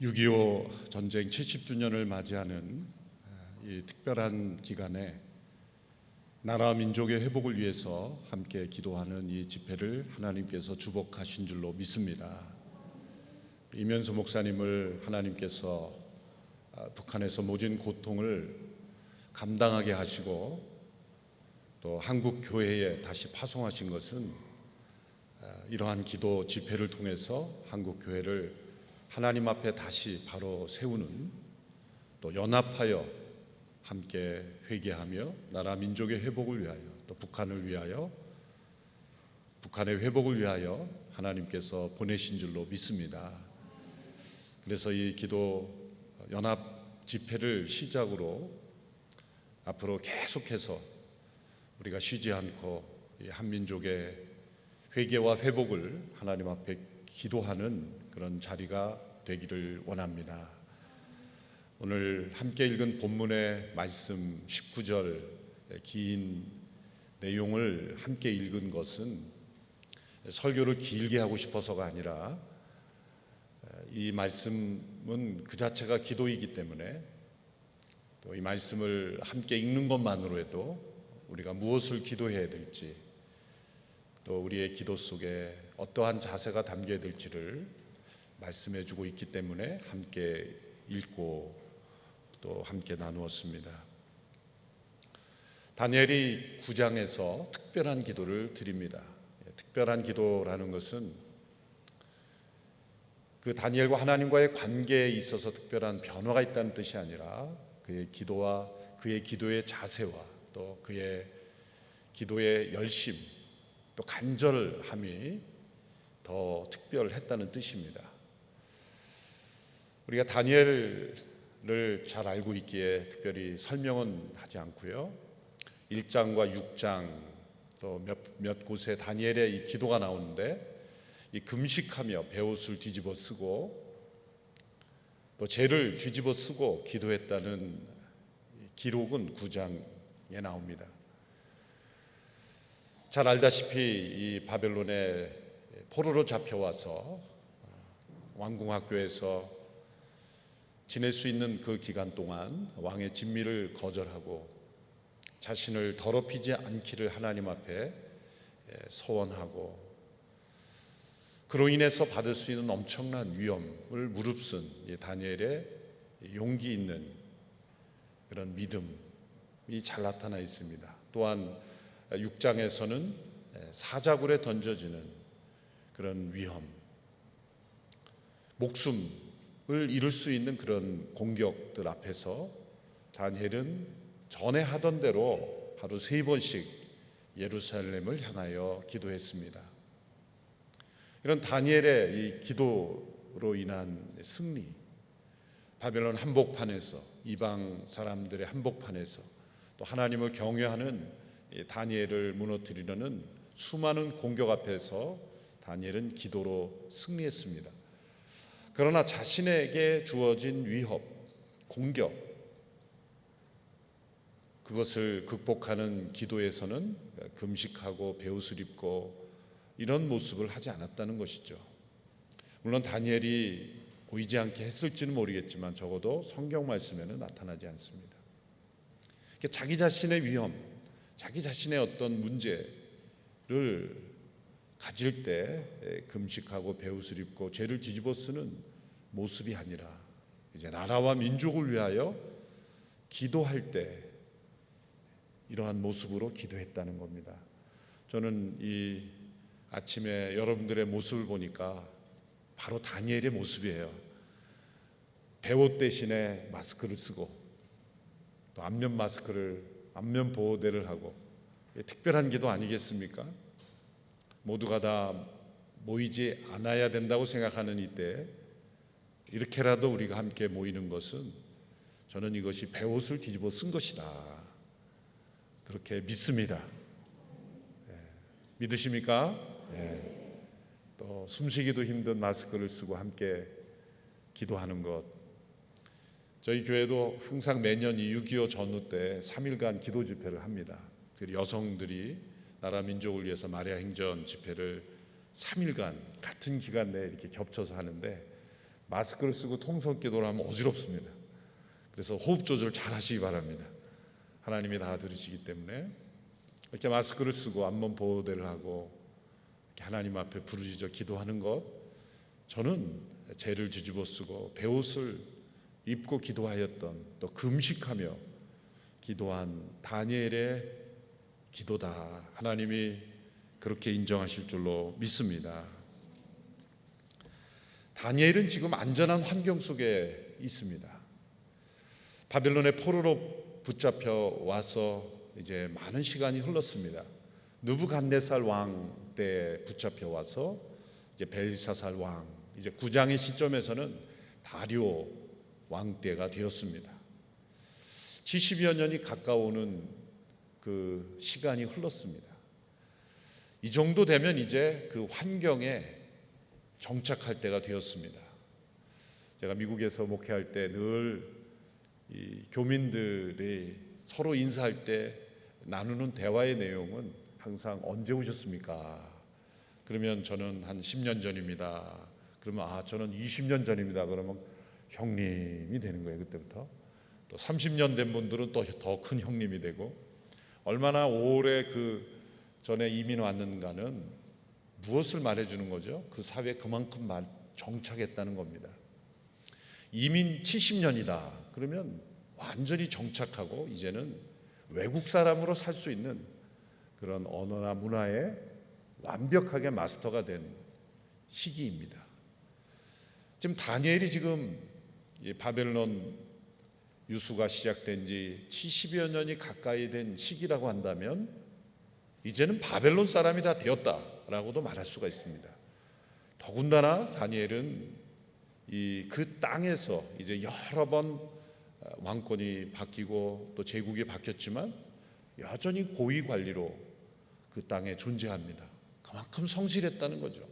6.25 전쟁 70주년을 맞이하는 이 특별한 기간에 나라 민족의 회복을 위해서 함께 기도하는 이 집회를 하나님께서 주복하신 줄로 믿습니다. 이면수 목사님을 하나님께서 아, 북한에서 모진 고통을 감당하게 하시고 또 한국 교회에 다시 파송하신 것은 아, 이러한 기도 집회를 통해서 한국 교회를 하나님 앞에 다시 바로 세우는 또 연합하여 함께 회개하며 나라 민족의 회복을 위하여 또 북한을 위하여 북한의 회복을 위하여 하나님께서 보내신 줄로 믿습니다. 그래서 이 기도 연합 집회를 시작으로 앞으로 계속해서 우리가 쉬지 않고 이 한민족의 회개와 회복을 하나님 앞에 기도하는 그런 자리가 되기를 원합니다. 오늘 함께 읽은 본문의 말씀 19절 긴 내용을 함께 읽은 것은 설교를 길게 하고 싶어서가 아니라 이 말씀은 그 자체가 기도이기 때문에 또 이 말씀을 함께 읽는 것만으로도 우리가 무엇을 기도해야 될지 또 우리의 기도 속에 어떠한 자세가 담겨야 될지를 말씀해 주고 있기 때문에 함께 읽고 또 함께 나누었습니다. 다니엘이 9장에서 특별한 기도를 드립니다. 예, 특별한 기도라는 것은 그 다니엘과 하나님과의 관계에 있어서 특별한 변화가 있다는 뜻이 아니라 그의 기도와 그의 기도의 자세와 또 그의 기도의 열심 또 간절함이 더 특별했다는 뜻입니다. 우리가 다니엘을 잘 알고 있기에 특별히 설명은 하지 않고요. 1장과 6장 또 몇 몇 곳에 다니엘의 이 기도가 나오는데 이 금식하며 베옷을 뒤집어 쓰고 또 죄를 뒤집어 쓰고 기도했다는 기록은 9장에 나옵니다. 잘 알다시피 이 바벨론에 포로로 잡혀와서 왕궁 학교에서 지낼 수 있는 그 기간 동안 왕의 진미를 거절하고 자신을 더럽히지 않기를 하나님 앞에 서원하고 그로 인해서 받을 수 있는 엄청난 위험을 무릅쓴 이 다니엘의 용기 있는 그런 믿음이 잘 나타나 있습니다. 또한 6장에서는 사자굴에 던져지는 그런 위험, 목숨 을 잃을 수 있는 그런 공격들 앞에서 다니엘은 전에 하던 대로 하루 세 번씩 예루살렘을 향하여 기도했습니다. 이런 다니엘의 이 기도로 인한 승리, 바벨론 한복판에서 이방 사람들의 한복판에서 또 하나님을 경외하는 다니엘을 무너뜨리려는 수많은 공격 앞에서 다니엘은 기도로 승리했습니다. 그러나 자신에게 주어진 위협, 공격, 그것을 극복하는 기도에서는 금식하고 배옷을 입고 이런 모습을 하지 않았다는 것이죠. 물론 다니엘이 보이지 않게 했을지는 모르겠지만 적어도 성경 말씀에는 나타나지 않습니다. 자기 자신의 위험, 자기 자신의 어떤 문제를 가질 때 금식하고 배옷을 입고 죄를 뒤집어 쓰는 모습이 아니라 이제 나라와 민족을 위하여 기도할 때 이러한 모습으로 기도했다는 겁니다. 저는 이 아침에 여러분들의 모습을 보니까 바로 다니엘의 모습이에요. 배옷 대신에 마스크를 쓰고 또 안면 마스크를 안면 보호대를 하고 특별한 기도 아니겠습니까? 모두가 다 모이지 않아야 된다고 생각하는 이때 이렇게라도 우리가 함께 모이는 것은 저는 이것이 배옷을 뒤집어 쓴 것이다. 그렇게 믿습니다. 예. 믿으십니까? 예. 또 숨쉬기도 힘든 마스크를 쓰고 함께 기도하는 것. 저희 교회도 항상 매년 이 6.25 전후 때 3일간 기도 집회를 합니다. 여성들이 나라 민족을 위해서 마리아 행전 집회를 3일간 같은 기간 내에 이렇게 겹쳐서 하는데 마스크를 쓰고 통성 기도를 하면 어지럽습니다. 그래서 호흡 조절 잘 하시기 바랍니다. 하나님이 다 들으시기 때문에 이렇게 마스크를 쓰고 안면 보호대를 하고 하나님 앞에 부르짖어 기도하는 것 저는 죄를 뒤집어 쓰고 배옷을 입고 기도하였던 또 금식하며 기도한 다니엘의 기도다. 하나님이 그렇게 인정하실 줄로 믿습니다. 다니엘은 지금 안전한 환경 속에 있습니다. 바벨론의 포로로 붙잡혀 와서 이제 많은 시간이 흘렀습니다. 느부갓네살 왕 때 붙잡혀 와서 이제 벨사살 왕 이제 구장의 시점에서는 다리오 왕 때가 되었습니다. 70여 년이 가까우는 그 시간이 흘렀습니다. 이 정도 되면 이제 그 환경에 정착할 때가 되었습니다. 제가 미국에서 목회할 때 늘 교민들이 서로 인사할 때 나누는 대화의 내용은 항상 언제 오셨습니까? 그러면 저는 한 10년 전입니다. 그러면 아 저는 20년 전입니다. 그러면 형님이 되는 거예요 그때부터. 또 30년 된 분들은 또 더 큰 형님이 되고 얼마나 오래 그 전에 이민 왔는가는 무엇을 말해주는 거죠? 그 사회에 그만큼 말- 정착했다는 겁니다. 이민 70년이다. 그러면 완전히 정착하고 이제는 외국 사람으로 살 수 있는 그런 언어나 문화에 완벽하게 마스터가 된 시기입니다. 지금 다니엘이 지금 이 바벨론 유수가 시작된 지 70여 년이 가까이 된 시기라고 한다면 이제는 바벨론 사람이 다 되었다라고도 말할 수가 있습니다. 더군다나 다니엘은 이 그 땅에서 이제 여러 번 왕권이 바뀌고 또 제국이 바뀌었지만 여전히 고위 관리로 그 땅에 존재합니다. 그만큼 성실했다는 거죠.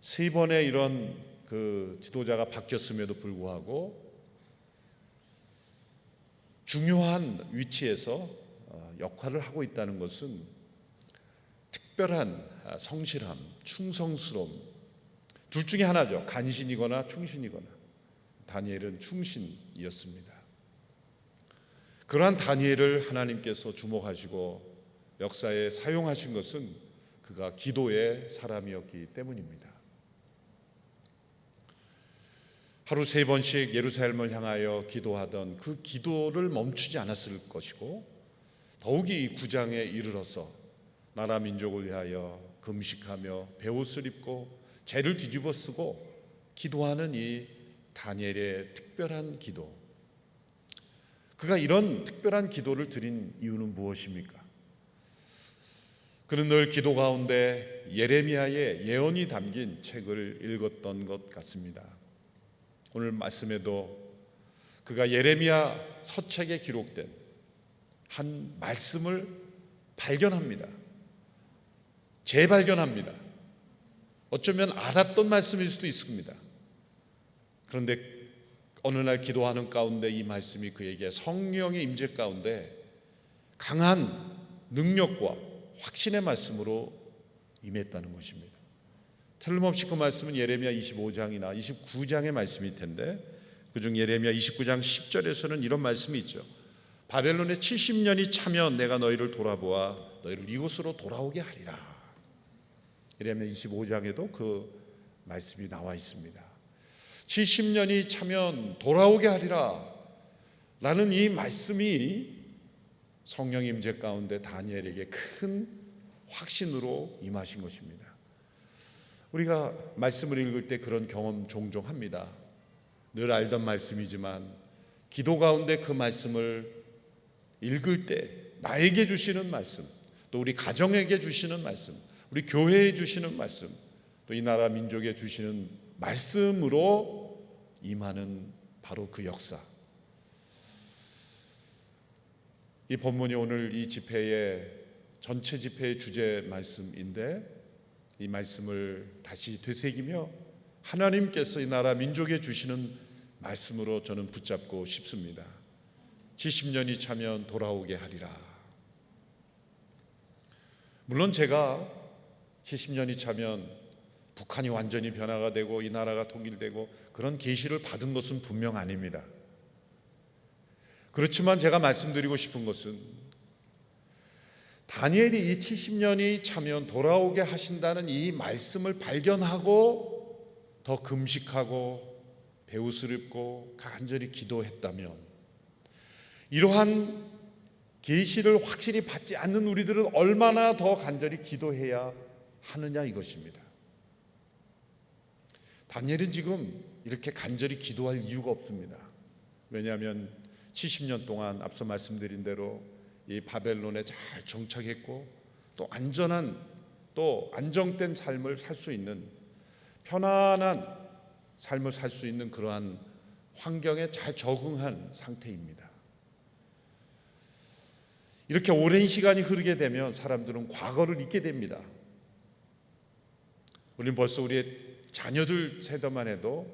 세 번의 이런 그 지도자가 바뀌었음에도 불구하고 중요한 위치에서 어, 역할을 하고 있다는 것은 특별한 아, 성실함, 충성스러움 둘 중에 하나죠. 간신이거나 충신이거나 다니엘은 충신이었습니다. 그러한 다니엘을 하나님께서 주목하시고 역사에 사용하신 것은 그가 기도의 사람이었기 때문입니다. 하루 세 번씩 예루살렘을 향하여 기도하던 그 기도를 멈추지 않았을 것이고 더욱이 이 구장에 이르러서 나라 민족을 위하여 금식하며 배옷을 입고 죄를 뒤집어 쓰고 기도하는 이 다니엘의 특별한 기도. 그가 이런 특별한 기도를 드린 이유는 무엇입니까? 그는 늘 기도 가운데 예레미야의 예언이 담긴 책을 읽었던 것 같습니다. 오늘 말씀에도 그가 예레미야 서책에 기록된 한 말씀을 발견합니다. 재발견합니다. 어쩌면 알았던 말씀일 수도 있습니다. 그런데 어느 날 기도하는 가운데 이 말씀이 그에게 성령의 임재 가운데 강한 능력과 확신의 말씀으로 임했다는 것입니다. 틀림없이 그 말씀은 예레미야 25장이나 29장의 말씀일 텐데 그중 예레미야 29장 10절에서는 이런 말씀이 있죠. 바벨론의 70년이 차면 내가 너희를 돌아보아 너희를 이곳으로 돌아오게 하리라. 예레미야 25장에도 그 말씀이 나와 있습니다. 70년이 차면 돌아오게 하리라. 라는 이 말씀이 성령 임재 가운데 다니엘에게 큰 확신으로 임하신 것입니다. 우리가 말씀을 읽을 때 그런 경험 종종 합니다. 늘 알던 말씀이지만 기도 가운데 그 말씀을 읽을 때 나에게 주시는 말씀, 또 우리 가정에게 주시는 말씀, 우리 교회에 주시는 말씀, 또 이 나라 민족에 주시는 말씀으로 임하는 바로 그 역사. 이 본문이 오늘 이 집회의 전체 집회의 주제 말씀인데 이 말씀을 다시 되새기며 하나님께서 이 나라 민족에 주시는 말씀으로 저는 붙잡고 싶습니다. 70년이 차면 돌아오게 하리라. 물론 제가 70년이 차면 북한이 완전히 변화가 되고 이 나라가 통일되고 그런 계시를 받은 것은 분명 아닙니다. 그렇지만 제가 말씀드리고 싶은 것은 다니엘이 이 70년이 차면 돌아오게 하신다는 이 말씀을 발견하고 더 금식하고 배우스럽고 간절히 기도했다면 이러한 계시를 확실히 받지 않는 우리들은 얼마나 더 간절히 기도해야 하느냐 이것입니다. 다니엘은 지금 이렇게 간절히 기도할 이유가 없습니다. 왜냐하면 70년 동안 앞서 말씀드린 대로 이 바벨론에 잘 정착했고 또 안전한 또 안정된 삶을 살 수 있는 편안한 삶을 살 수 있는 그러한 환경에 잘 적응한 상태입니다. 이렇게 오랜 시간이 흐르게 되면 사람들은 과거를 잊게 됩니다. 우리는 벌써 우리의 자녀들 세대만 해도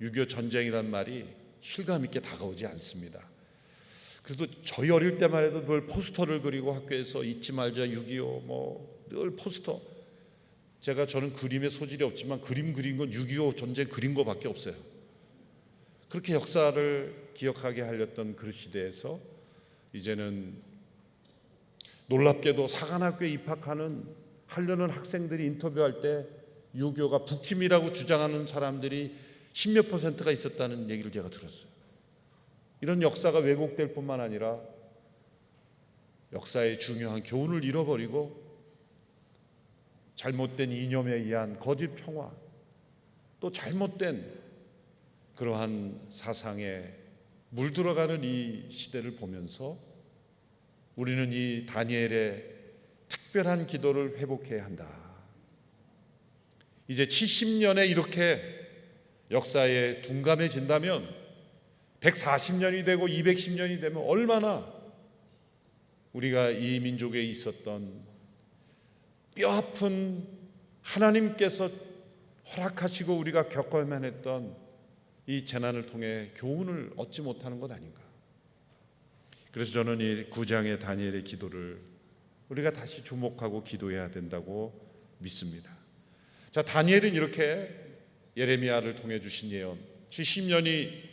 6.25 전쟁이란 말이 실감 있게 다가오지 않습니다. 그래도 저희 어릴 때만 해도 늘 포스터를 그리고 학교에서 잊지 말자 6.25 뭐 늘 포스터. 제가 저는 그림에 소질이 없지만 그림 그린 건 6.25 전쟁 그린 거밖에 없어요. 그렇게 역사를 기억하게 하렸던 그 시대에서 이제는 놀랍게도 사관학교에 입학하는 하려는 학생들이 인터뷰할 때 6.25가 북침이라고 주장하는 사람들이 십몇 퍼센트가 있었다는 얘기를 제가 들었어요. 이런 역사가 왜곡될 뿐만 아니라 역사의 중요한 교훈을 잃어버리고 잘못된 이념에 의한 거짓 평화 또 잘못된 그러한 사상에 물들어가는 이 시대를 보면서 우리는 이 다니엘의 특별한 기도를 회복해야 한다. 이제 70년에 이렇게 역사에 둔감해진다면 140년이 되고 210년이 되면 얼마나 우리가 이 민족에 있었던 뼈아픈 하나님께서 허락하시고 우리가 겪어야만 했던 이 재난을 통해 교훈을 얻지 못하는 것 아닌가. 그래서 저는 이 구장의 다니엘의 기도를 우리가 다시 주목하고 기도해야 된다고 믿습니다. 자, 다니엘은 이렇게 예레미야를 통해 주신 예언 70년이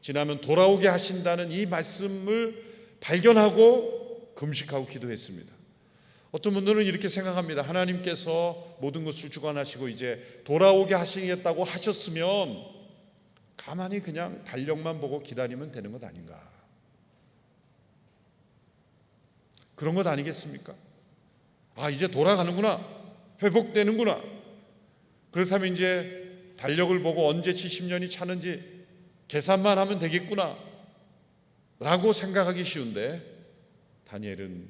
지나면 돌아오게 하신다는 이 말씀을 발견하고 금식하고 기도했습니다. 어떤 분들은 이렇게 생각합니다. 하나님께서 모든 것을 주관하시고 이제 돌아오게 하시겠다고 하셨으면 가만히 그냥 달력만 보고 기다리면 되는 것 아닌가. 그런 것 아니겠습니까? 아, 이제 돌아가는구나. 회복되는구나. 그렇다면 이제 달력을 보고 언제 70년이 차는지 계산만 하면 되겠구나. 라고 생각하기 쉬운데 다니엘은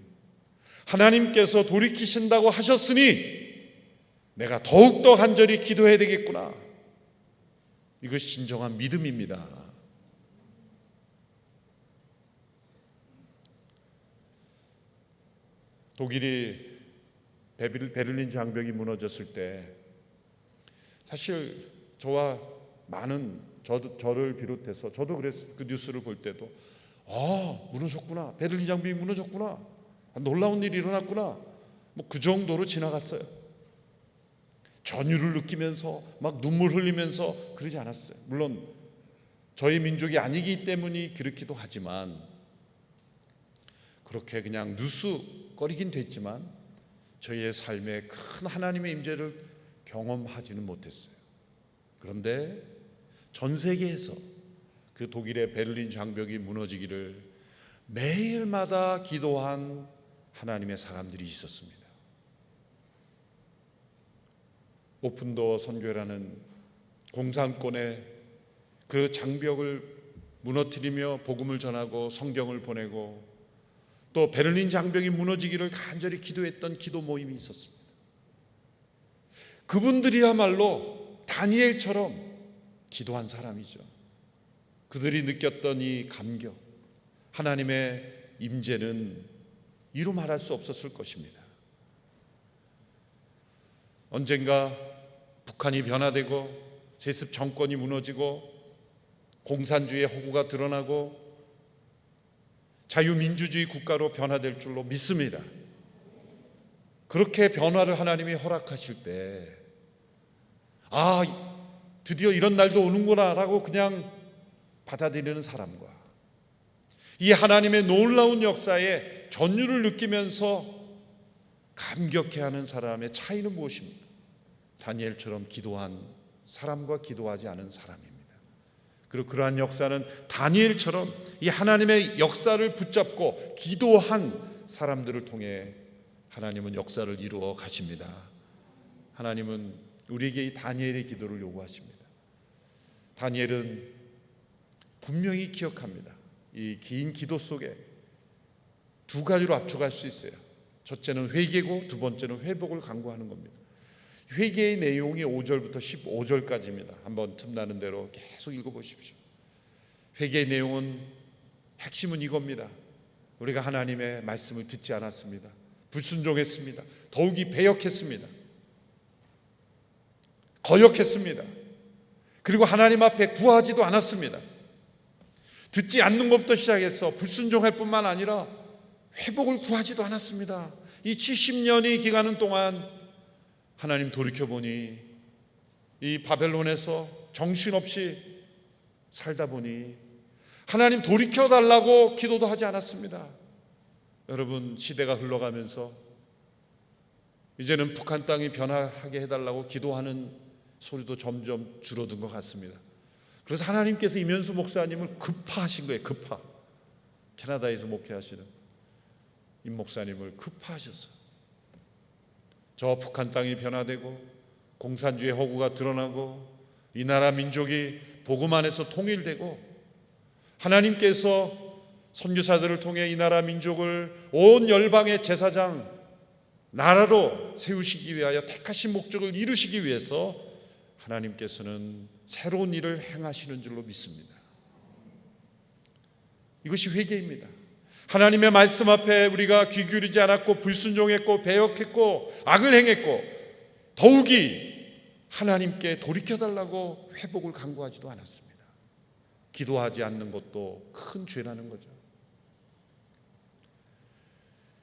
하나님께서 돌이키신다고 하셨으니 내가 더욱더 간절히 기도해야 되겠구나. 이것이 진정한 믿음입니다. 독일이 베를린 장벽이 무너졌을 때 사실 저와 많은 저도 저를 비롯해서 저도 그랬 그 뉴스를 볼 때도 아 무너졌구나 베를린 장벽이 무너졌구나 놀라운 일이 일어났구나 뭐 그 정도로 지나갔어요. 전율을 느끼면서 막 눈물 흘리면서 그러지 않았어요. 물론 저희 민족이 아니기 때문이 그렇기도 하지만 그렇게 그냥 누수거리긴 됐지만 저희의 삶에 큰 하나님의 임재를 경험하지는 못했어요. 그런데 전 세계에서 그 독일의 베를린 장벽이 무너지기를 매일마다 기도한 하나님의 사람들이 있었습니다. 오픈도어 선교라는 공산권의 그 장벽을 무너뜨리며 복음을 전하고 성경을 보내고 또 베를린 장벽이 무너지기를 간절히 기도했던 기도 모임이 있었습니다. 그분들이야말로 다니엘처럼 기도한 사람이죠. 그들이 느꼈던 이 감격, 하나님의 임재는 이루 말할 수 없었을 것입니다. 언젠가 북한이 변화되고 세습 정권이 무너지고 공산주의 허구가 드러나고 자유민주주의 국가로 변화될 줄로 믿습니다. 그렇게 변화를 하나님이 허락하실 때 아, 드디어 이런 날도 오는구나라고 그냥 받아들이는 사람과 이 하나님의 놀라운 역사에 전율을 느끼면서 감격해하는 사람의 차이는 무엇입니까? 다니엘처럼 기도한 사람과 기도하지 않은 사람입니다. 그리고 그러한 역사는 다니엘처럼 이 하나님의 역사를 붙잡고 기도한 사람들을 통해 하나님은 역사를 이루어 가십니다. 하나님은 우리에게 이 다니엘의 기도를 요구하십니다. 다니엘은 분명히 기억합니다. 이 긴 기도 속에 두 가지로 압축할 수 있어요. 첫째는 회개고 두 번째는 회복을 강구하는 겁니다. 회개의 내용이 5절부터 15절까지입니다. 한번 틈나는 대로 계속 읽어 보십시오. 회개의 내용은 핵심은 이겁니다. 우리가 하나님의 말씀을 듣지 않았습니다. 불순종했습니다. 더욱이 배역했습니다. 거역했습니다. 그리고 하나님 앞에 구하지도 않았습니다. 듣지 않는 것부터 시작해서 불순종할 뿐만 아니라 회복을 구하지도 않았습니다. 이 70년의 기간은 동안 하나님 돌이켜 보니 이 바벨론에서 정신없이 살다 보니 하나님 돌이켜 달라고 기도도 하지 않았습니다. 여러분 시대가 흘러가면서 이제는 북한 땅이 변화하게 해달라고 기도하는 소리도 점점 줄어든 것 같습니다. 그래서 하나님께서 이면수 목사님을 급파하신 거예요. 급파. 캐나다에서 목회하시는 임 목사님을 급파하셨어요. 저 북한 땅이 변화되고 공산주의 허구가 드러나고 이 나라 민족이 복음 안에서 통일되고 하나님께서 선교사들을 통해 이 나라 민족을 온 열방의 제사장 나라로 세우시기 위하여 택하신 목적을 이루시기 위해서 하나님께서는 새로운 일을 행하시는 줄로 믿습니다. 이것이 회개입니다. 하나님의 말씀 앞에 우리가 귀 기울이지 않았고 불순종했고 배역했고 악을 행했고 더욱이 하나님께 돌이켜 달라고 회복을 강구하지도 않았습니다. 기도하지 않는 것도 큰 죄라는 거죠.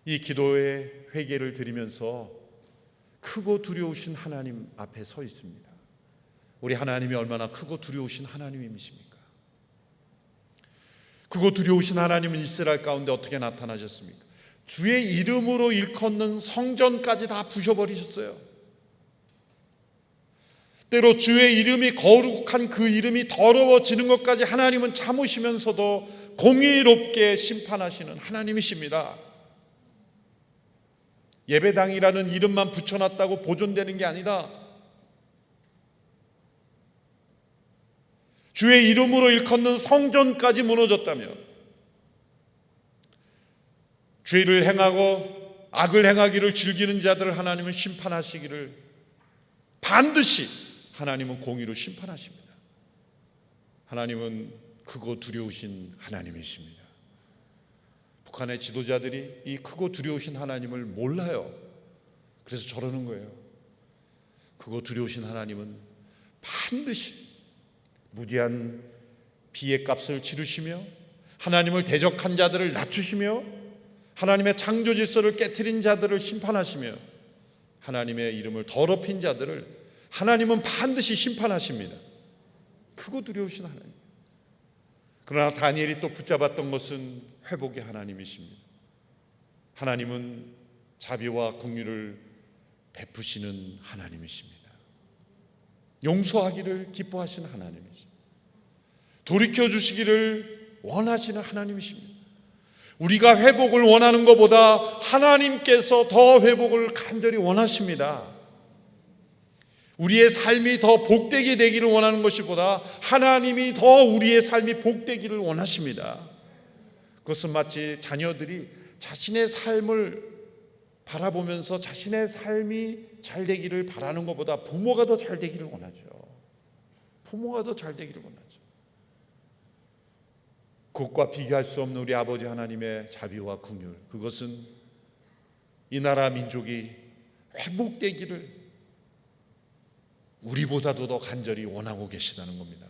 이 기도의 회개를 드리면서 크고 두려우신 하나님 앞에 서 있습니다. 우리 하나님이 얼마나 크고 두려우신 하나님이십니까? 크고 두려우신 하나님은 이스라엘 가운데 어떻게 나타나셨습니까? 주의 이름으로 일컫는 성전까지 다 부셔버리셨어요. 때로 주의 이름이 거룩한 그 이름이 더러워지는 것까지 하나님은 참으시면서도 공의롭게 심판하시는 하나님이십니다. 예배당이라는 이름만 붙여놨다고 보존되는 게 아니다. 주의 이름으로 일컫는 성전까지 무너졌다면 죄를 행하고 악을 행하기를 즐기는 자들을 하나님은 심판하시기를 반드시 하나님은 공의로 심판하십니다. 하나님은 크고 두려우신 하나님이십니다. 북한의 지도자들이 이 크고 두려우신 하나님을 몰라요. 그래서 저러는 거예요. 크고 두려우신 하나님은 반드시 무지한 비의 값을 치르시며 하나님을 대적한 자들을 낮추시며 하나님의 창조 질서를 깨뜨린 자들을 심판하시며 하나님의 이름을 더럽힌 자들을 하나님은 반드시 심판하십니다. 크고 두려우신 하나님. 그러나 다니엘이 또 붙잡았던 것은 회복의 하나님이십니다. 하나님은 자비와 긍휼을 베푸시는 하나님이십니다. 용서하기를 기뻐하시는 하나님이십니다. 돌이켜 주시기를 원하시는 하나님이십니다. 우리가 회복을 원하는 것보다 하나님께서 더 회복을 간절히 원하십니다. 우리의 삶이 더 복되게 되기를 원하는 것이보다 하나님이 더 우리의 삶이 복되기를 원하십니다. 그것은 마치 자녀들이 자신의 삶을 바라보면서 자신의 삶이 잘 되기를 바라는 것보다 부모가 더 잘 되기를 원하죠. 부모가 더 잘 되기를 원하죠. 그것과 비교할 수 없는 우리 아버지 하나님의 자비와 긍휼 그것은 이 나라 민족이 회복되기를 우리보다도 더 간절히 원하고 계시다는 겁니다.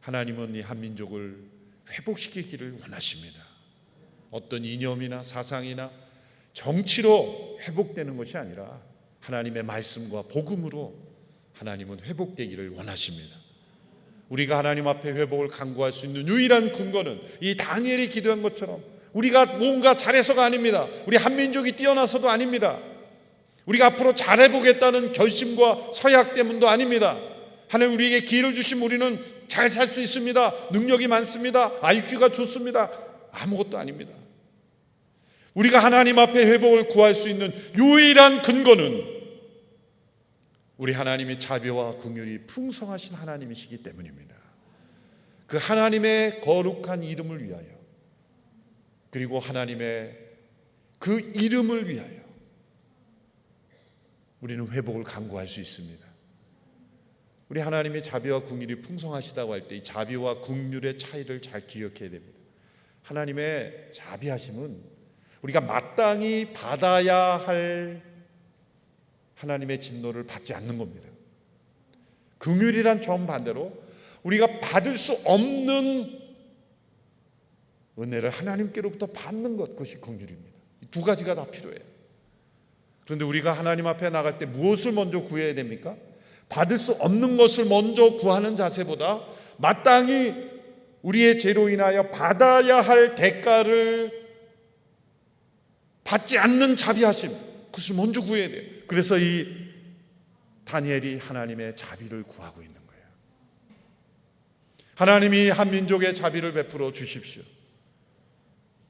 하나님은 이 한민족을 회복시키기를 원하십니다. 어떤 이념이나 사상이나 정치로 회복되는 것이 아니라 하나님의 말씀과 복음으로 하나님은 회복되기를 원하십니다. 우리가 하나님 앞에 회복을 강구할 수 있는 유일한 근거는 이 다니엘이 기도한 것처럼 우리가 뭔가 잘해서가 아닙니다. 우리 한민족이 뛰어나서도 아닙니다. 우리가 앞으로 잘해보겠다는 결심과 서약 때문도 아닙니다. 하나님 우리에게 기회를 주신 우리는 잘 살 수 있습니다. 능력이 많습니다. IQ가 좋습니다. 아무것도 아닙니다. 우리가 하나님 앞에 회복을 구할 수 있는 유일한 근거는 우리 하나님이 자비와 긍휼이 풍성하신 하나님이시기 때문입니다. 그 하나님의 거룩한 이름을 위하여 그리고 하나님의 그 이름을 위하여 우리는 회복을 강구할 수 있습니다. 우리 하나님의 자비와 긍휼이 풍성하시다고 할 때 이 자비와 긍휼의 차이를 잘 기억해야 됩니다. 하나님의 자비하심은 우리가 마땅히 받아야 할 하나님의 진노를 받지 않는 겁니다. 긍휼이란 정반대로 우리가 받을 수 없는 은혜를 하나님께로부터 받는 것 그것이 긍휼입니다. 이두 가지가 다 필요해요. 그런데 우리가 하나님 앞에 나갈 때 무엇을 먼저 구해야 됩니까? 받을 수 없는 것을 먼저 구하는 자세보다 마땅히 우리의 죄로 인하여 받아야 할 대가를 받지 않는 자비하심 그것을 먼저 구해야 돼요. 그래서 이 다니엘이 하나님의 자비를 구하고 있는 거예요. 하나님이 한 민족의 자비를 베풀어 주십시오.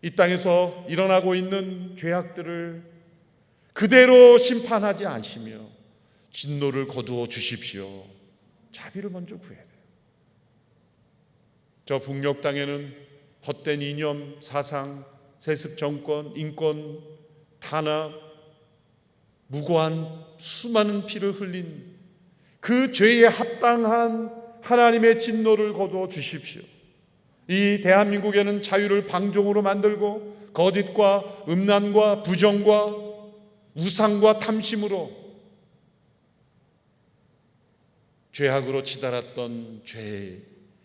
이 땅에서 일어나고 있는 죄악들을 그대로 심판하지 않으시며 진노를 거두어 주십시오. 자비를 먼저 구해야 돼요. 저 북녘 땅에는 헛된 이념, 사상, 세습 정권, 인권, 탄압, 무고한 수많은 피를 흘린 그 죄에 합당한 하나님의 진노를 거두어 주십시오. 이 대한민국에는 자유를 방종으로 만들고 거짓과 음란과 부정과 우상과 탐심으로 죄악으로 치달았던 죄에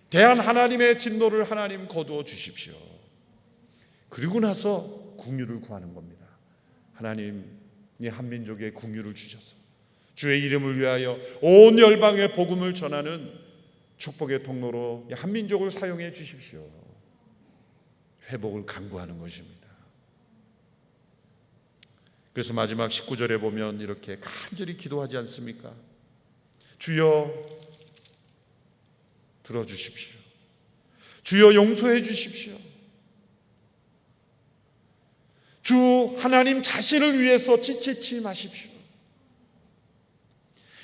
대한 하나님의 진노를 하나님 거두어 주십시오. 그리고 나서 궁유를 구하는 겁니다. 하나님이 한민족에 궁유를 주셔서 주의 이름을 위하여 온 열방에 복음을 전하는 축복의 통로로 이 한민족을 사용해 주십시오. 회복을 강구하는 것입니다. 그래서 마지막 19절에 보면 이렇게 간절히 기도하지 않습니까? 주여 들어주십시오. 주여 용서해 주십시오. 주 하나님 자신을 위해서 지체치 마십시오.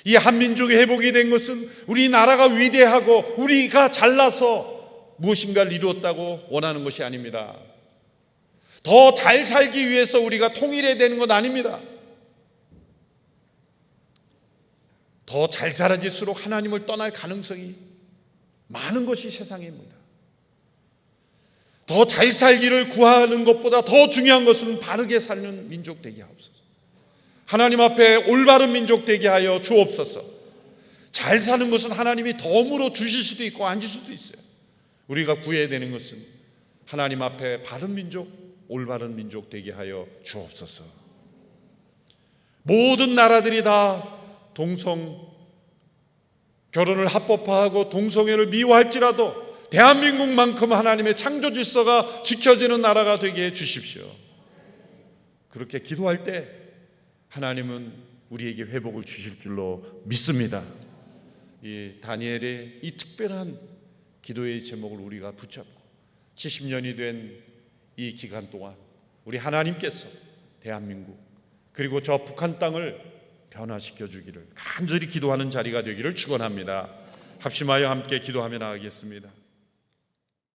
이 한민족이 회복이 된 것은 우리 나라가 위대하고 우리가 잘나서 무엇인가를 이루었다고 원하는 것이 아닙니다. 더 잘 살기 위해서 우리가 통일해야 되는 건 아닙니다. 더 잘 자라질수록 하나님을 떠날 가능성이 많은 것이 세상입니다. 더 잘 살기를 구하는 것보다 더 중요한 것은 바르게 사는 민족 되게 하옵소서. 하나님 앞에 올바른 민족 되게 하여 주옵소서. 잘 사는 것은 하나님이 덤으로 주실 수도 있고 안 주실 수도 있어요. 우리가 구해야 되는 것은 하나님 앞에 바른 민족, 올바른 민족 되게 하여 주옵소서. 모든 나라들이 다 동성 결혼을 합법화하고 동성애를 미워할지라도 대한민국만큼 하나님의 창조 질서가 지켜지는 나라가 되게 해 주십시오. 그렇게 기도할 때 하나님은 우리에게 회복을 주실 줄로 믿습니다. 이 다니엘의 이 특별한 기도의 제목을 우리가 붙잡고 70년이 된 이 기간 동안 우리 하나님께서 대한민국 그리고 저 북한 땅을 변화시켜 주기를 간절히 기도하는 자리가 되기를 축원합니다. 합심하여 함께 기도하며 나가겠습니다.